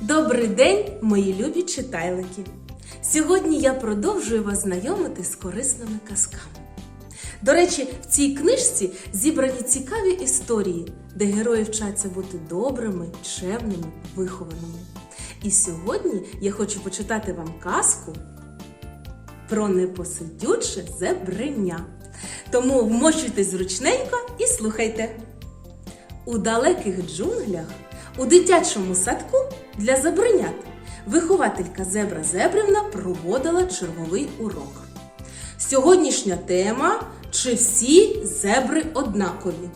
Добрий день, мої любі читайлики! Сьогодні я продовжую вас знайомити з корисними казками. До речі, в цій книжці зібрані цікаві історії, де герої вчаться бути добрими, чемними, вихованими. І сьогодні я хочу почитати вам казку про непосидюче зебреня. Тому вмощуйтесь зручненько і слухайте. У далеких джунглях, у дитячому садку для зебренят вихователька Зебра Зебрівна проводила черговий урок. Сьогоднішня тема чи всі зебри однакові?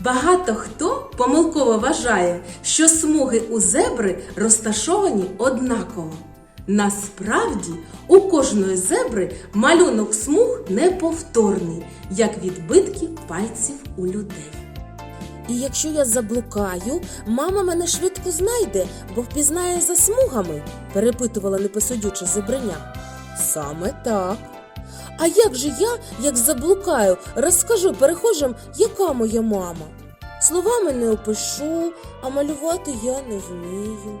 Багато хто помилково вважає, що смуги у зебри розташовані однаково. Насправді, у кожної зебри малюнок смуг неповторний, як відбитки пальців у людей. І якщо я заблукаю, мама мене швидко знайде, бо впізнає за смугами, перепитувала непосудюче зебреня. Саме так. А як же я, як заблукаю, розкажу перехожим, яка моя мама? Словами не опишу, а малювати я не вмію.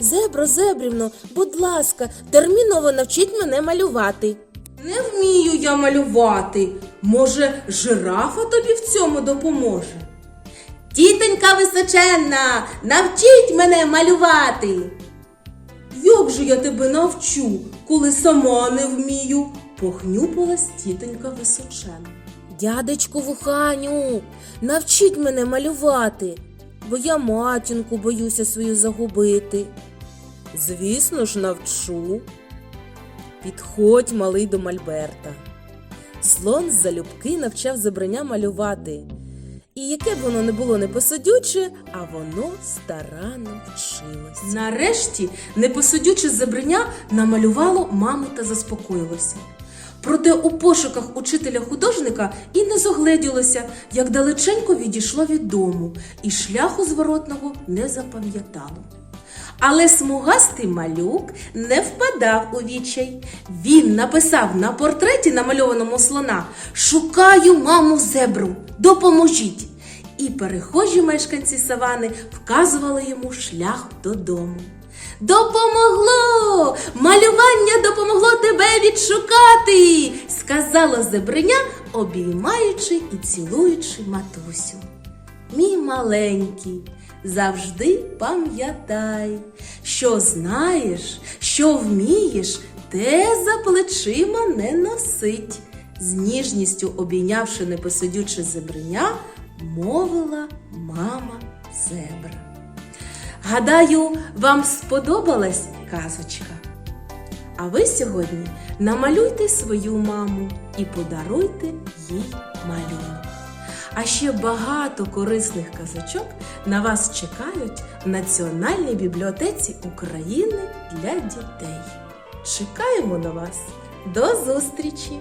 Зебро, зебрівно, будь ласка, терміново навчіть мене малювати. Не вмію я малювати. Може, жирафа тобі в цьому допоможе? Тітонька височенна, навчіть мене малювати. Як же я тебе навчу, коли сама не вмію? похнюпилась тітонька височенна. Дядечку Вуханю, навчіть мене малювати, бо я матінку боюся свою загубити. Звісно ж, навчу. Підходь, малий до Мольберта. Слон залюбки навчав зебреня малювати. І яке б воно не було непосадюче, а воно старанно вчилось. Нарешті непосудюче зебреня намалювало маму та заспокоїлося. Проте у пошуках учителя художника і не зогледілося, як далеченько відійшло від дому, і шляху зворотного не запам'ятало. Але смугастий малюк не впадав у відчай. Він написав на портреті, намальованому слона Шукаю маму зебру, допоможіть. І перехожі мешканці савани вказували йому шлях додому. Допомогло! Малювання допомогло тебе відшукати, сказала зебреня, обіймаючи і цілуючи матусю. Мій маленький, завжди пам'ятай, що знаєш, що вмієш, те за плечима не носить. З ніжністю обійнявши непосидюче зебреня, мовила мама зебра. Гадаю, вам сподобалась казочка. А ви сьогодні намалюйте свою маму і подаруйте їй малюнок. А ще багато корисних казочок на вас чекають в Національній бібліотеці України для дітей. Чекаємо на вас! До зустрічі!